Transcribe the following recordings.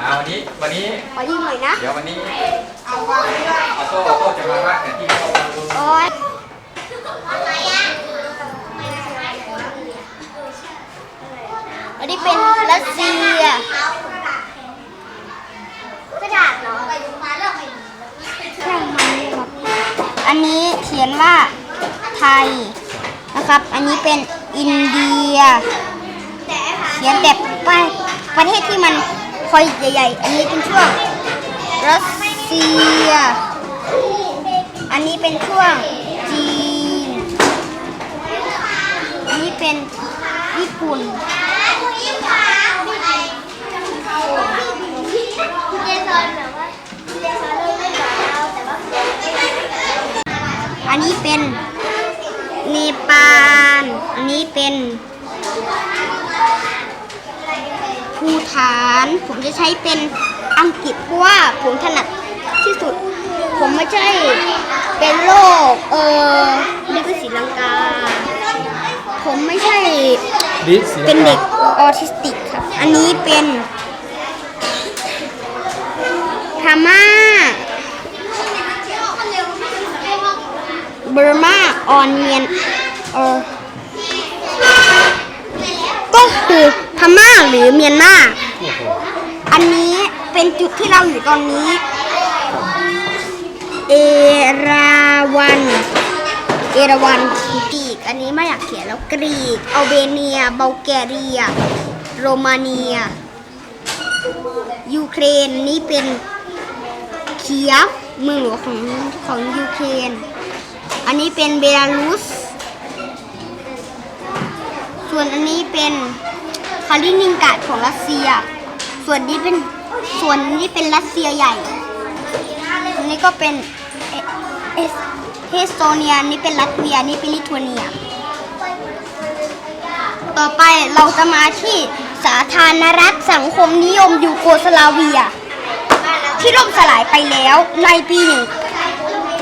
อ่าวันนี้วันนี้ ขอยืมหน่อยนะ เดี๋ยววันนี้เอาโต้เอาโต้จะมาวาดแผนที่ให้เราดูโอ๊ยอันนี้เป็นรัสเซีย กระดาษเหรอไปดูมาแล้วไปใช่ครับอันนี้เขียนว่าไทยนะครับ อันนี้เป็นอินเดีย เขียนแต่ป้ายประเทศที่มัน คอยใหญ่ๆ อันนี้เป็นช่วงรัสเซีย อันนี้เป็นช่วงจีน อันนี้เป็นญี่ปุ่น อันนี้เป็นเนปาล อันนี้เป็น ภูฐาน ผมจะใช้เป็นอังกฤษเพราะว่าผมถนัดที่สุด ผมไม่ใช่เป็นโรคเออเด็กศรีลังกา ผมไม่ใช่ดิสเป็นเด็กออทิสติกครับ อันนี้เป็นพม่าเบอร์มาออนเมียนเออก็คือ พม่าหรือเมียนมาอันนี้เป็นจุดที่เราอยู่ตอนนี้ เอราวัน เอราวันกรีก อันนี้ไม่อยากเขียนแล้วกรีกอัลเบเนียบัลแกเรีย โรมาเนีย ยูเครนนี่เป็นเคียฟเมืองหลวงของของยูเครน อันนี้เป็นเบลารุส ส่วนอันนี้เป็นาลินินกาดของรัสเซีย ส่วนนี้เป็นส่วนนี้เป็นรัสเซียใหญ่อันนี้ก็เป็นเอสเอสโตเนียนี่เป็นรัสเซียนี่เป็นลิทัวเนีย ต่อไปเราจะมาที่สาธารณรัฐสังคมนิยมยูโกสลาเวีย ที่ล่มสลายไปแล้วในปีหนึ่ง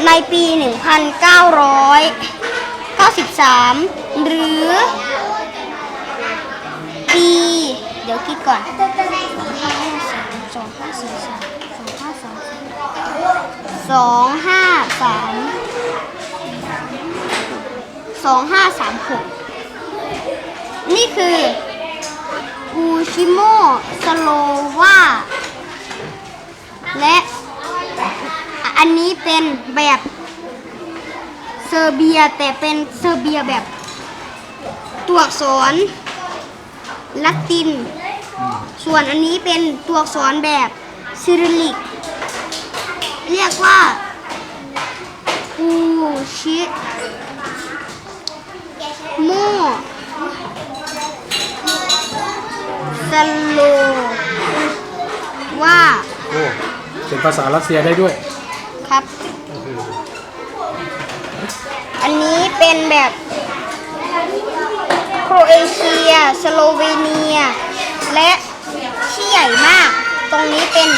ในปี 1993 หรือ เดี๋ยวคิดก่อนสองห้าสามสองห้าสามหกนี่คืออูชิโมสโลวาและอันนี้เป็นแบบเซอร์เบียแต่เป็นเซอร์เบียแบบตัวอักษรละติน ส่วนอันนี้เป็นตัวอักษรแบบซิริลิก เรียกว่าอูชิโมสโลว่าโอ้เป็นภาษารัสเซียได้ด้วยครับ อันนี้เป็นแบบโครเอเชีย สโลเวเนีย และที่ให ญ่มาก ตรงนี้เป็น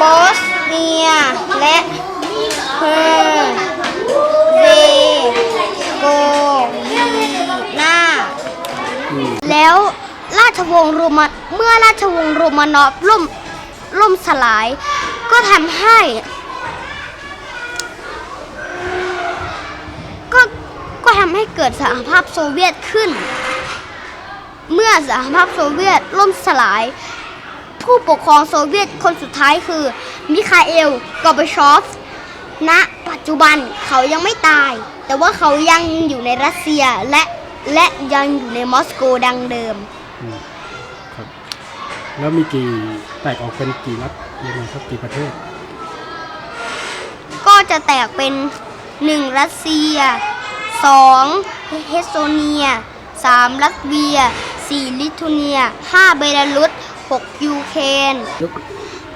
บอสเนียและเฮอร์เวโกวีนา แล้วราชวงศ์โรมันเมื่อราชวงศ์โรมานอฟล่มล่มสลาย ก็ทำให้ ก็ก็ทำให้เกิดสหภาพโซเวียตขึ้น เมื่อสหภาพโซเวียตล่มสลาย ผู้ปกครองโซเวียตคนสุดท้ายคือ มิคาเอล กอร์บาชอฟณปัจจุบันเขายังไม่ตาย แต่ว่าเขายังอยู่ในรัสเซียและและยังอยู่ในมอสโกดังเดิม ครับ แล้วมีกี่แตกออกเป็นกี่รัฐยังไงครับกี่ประเทศ ก็จะแตกเป็น 1 รัสเซีย 2 เฮสโตเนีย3ลัตเวีย 4 ลิทัวเนีย 5 เบลารุส 6 ยูเครน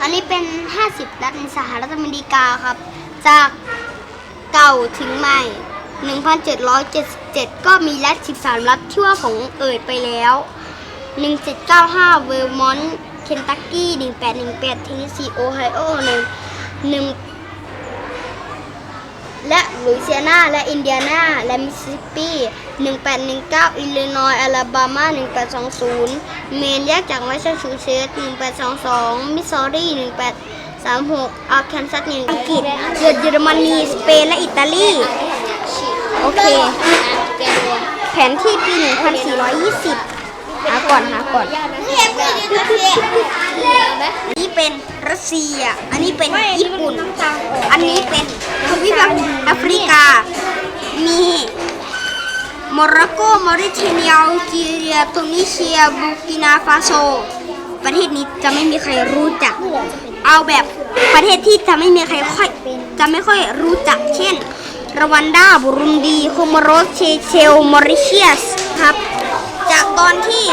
อันนี้เป็น 50 รัฐในสหรัฐอเมริกาครับ จากเก่าถึงใหม่ 1777 ก็มีรัฐ 13 รัฐที่ว่าผมเอ่ยไปแล้ว 1795 เวอร์มอนต์ เคนตักกี้ 1818 เทนเนสซี โอไฮโอหนึ่งหนึ่ง และลุยเซียนา และอินเดียนา และมิสซิสซิปปี 1819 อิลลินอยส์อลาบามา 1820 เมนแยกจากแมสซาชูเซตส์ 1822 มิสซอรี1836อาร์แคนซัส1อังกฤษเยอรมนี สเปน และอิตาลี โอเค แผนที่ปี 1420 หาก่อนหาก่อนนี่เป็นรัสเซีย อันนี้เป็นญี่ปุ่น อันนี้เป็นทวีปแอฟริกา มีโมร็อกโกมอริเทเนียอัลจีเรียตุนิเซียบูกินาฟาโซ ประเทศนี้จะไม่มีใครรู้จัก เอาแบบประเทศที่จะไม่มีใครค่อยจะไม่ค่อยรู้จัก เช่นรวันดาบุรุนดีโคโมโรสเชเชลมอริเชียสครับจาก ตอนที่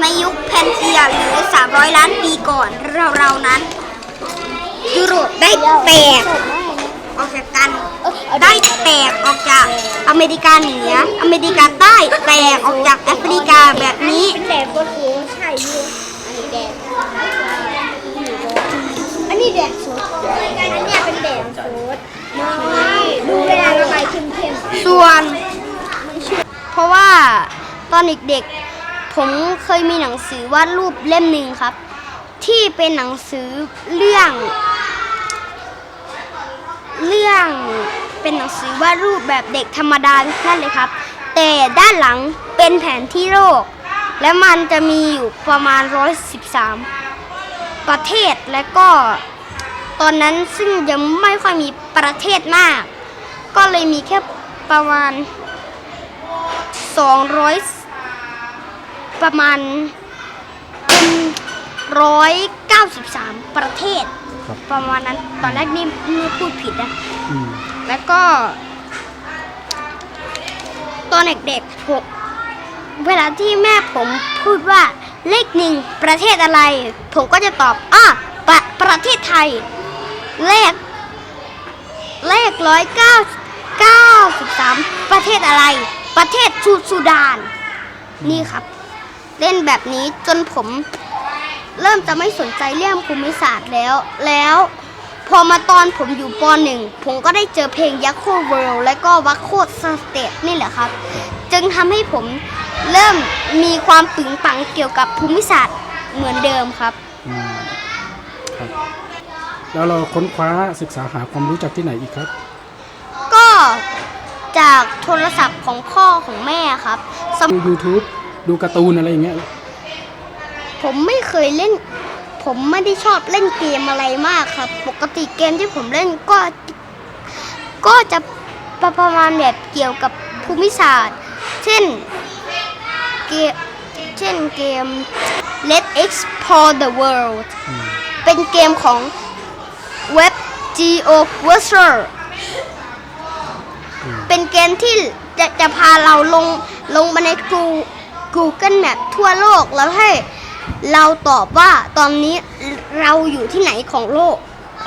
ในยุคแพนเซียหรือ 300 ล้านปีก่อนเราๆนั้น ยุโรปได้แตกออกจากกันได้แตกออกจากอเมริกาเหนือ อเมริกาใต้แตกออกจากแอฟริกาแบบนี้แดดบนหัวใช่ยูอันนี้แดดอันนี้แดดสดอันเนี้ยเป็นแดดสดดูเวลาระบายเข้มๆ ส่วน เพราะว่าต อนเด็กๆ ผมเคยมีหนังสือวาดรูปเล่มหนึ่งครับ ที่เป็นหนังสือเรื่อง เรื่องเป็นหนังสือวาดรูปแบบเด็กธรรมดานั่นเลยครับ แต่ด้านหลังเป็นแผนที่โลก และมันจะมีอยู่ประมาณ 113 ประเทศและก็ตอนนั้นซึ่งยังไม่ค่อยมีประเทศมาก ก็เลยมีแค่ประมาณ 200 ประมาณร้อยเก้าสิบสามประเทศ ครับ ประมาณนั้นตอนแรกนี่นี่พูดผิดนะ อืมแล้วก็ ตอนเด็กๆผมเวลาที่แม่ผมพูดว่าเลขหนึ่งประเทศอะไร ผมก็จะตอบอะประประเทศไทย เลข เลขร้อยเก้าเก้าสิบสามประเทศอะไร ประเทศซูซูดาน นี่ครับ เล่นแบบนี้จนผม เริ่มจะไม่สนใจเรื่องภูมิศาสตร์แล้ว แล้วพอมาตอนผมอยู่ปหนึ่งผมก็ได้เจอเพลงยักษ์โคเวิลด์และก็วัคโคดสเตทนี่แหละครับ จึงทำให้ผมเริ่มมีความปึงปังเกี่ยวกับภูมิศาสตร์เหมือนเดิมครับ อืมครับ แล้วเราค้นคว้าศึกษาหาความรู้จากที่ไหนอีกครับ ก็จากโทรศัพท์ของพ่อของแม่ครับสม ดู YouTube ดูการ์ตูนอะไรอย่างเงี้ยผมไม่เคยเล่น ผมไม่ได้ชอบเล่นเกมอะไรมากครับ ปกติเกมที่ผมเล่นก็ ก็จะประประมาณแบบเกี่ยวกับภูมิศาสตร์ เช่นเกมเช่นเกม Let's Explore the World เป็นเกมของเว็บ Geo Browser อืมเป็นเกมที่จะจะพาเราลงลงมาใน Goo- Google Map ทั่วโลกแล้วให้เราตอบว่าตอนนี้เราอยู่ที่ไหนของโลก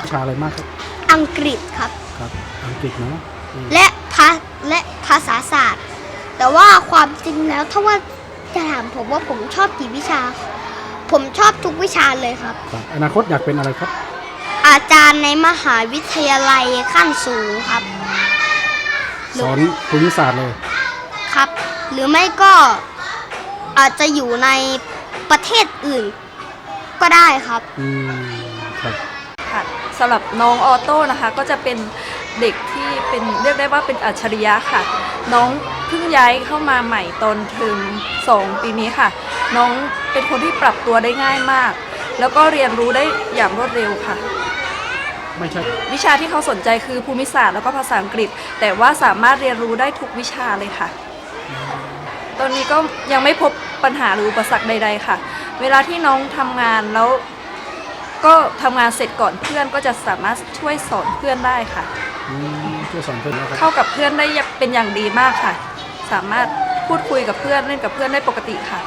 วิชาอะไรมากครับ อังกฤษครับ ครับ อังกฤษเนาะอืมและภาและภาษาศาสตร์ แต่ว่าความจริงแล้วถ้าว่าจะถามผมว่าผมชอบกี่วิชา ผมชอบทุกวิชาเลยครับ ครับอนาคตอยากเป็นอะไรครับ อาจารย์ในมหาวิทยาลัยขั้นสูงครับ สอนภูมิศาสตร์เลย ครับ หรือไม่ก็ อาจจะอยู่ในประเทศอื่น ก็ได้ครับ อืมครับค่ะสำหรับน้องออโต้นะคะก็จะเป็นเด็กที่เป็นเรียกได้ว่าเป็นอัจฉริยะค่ะ น้องเพิ่งย้ายเข้ามาใหม่ตอนเทอมสองปีนี้ค่ะ น้องเป็นคนที่ปรับตัวได้ง่ายมาก แล้วก็เรียนรู้ได้อย่างรวดเร็วค่ะ ไม่ใช่วิชาที่เขาสนใจคือภูมิศาสตร์แล้วก็ภาษาอังกฤษ แต่ว่าสามารถเรียนรู้ได้ทุกวิชาเลยค่ะต อนนี้ก็ยังไม่พบปัญหาหรืออุปสรรคใด ๆ ค่ะ เวลาที่น้องทำงานแล้ว ก็ทำงานเสร็จก่อนเพื่อนก็จะสามารถช่วยสอนเพื่อนได้ค่ะ อืมช่วยสอนเพื่อนนะครับ เข้ากับเพื่อนได้เป็นอย่างดีมากค่ะ สามารถพูดคุยกับเพื่อนเล่นกับเพื่อนได้ปกติค่ะ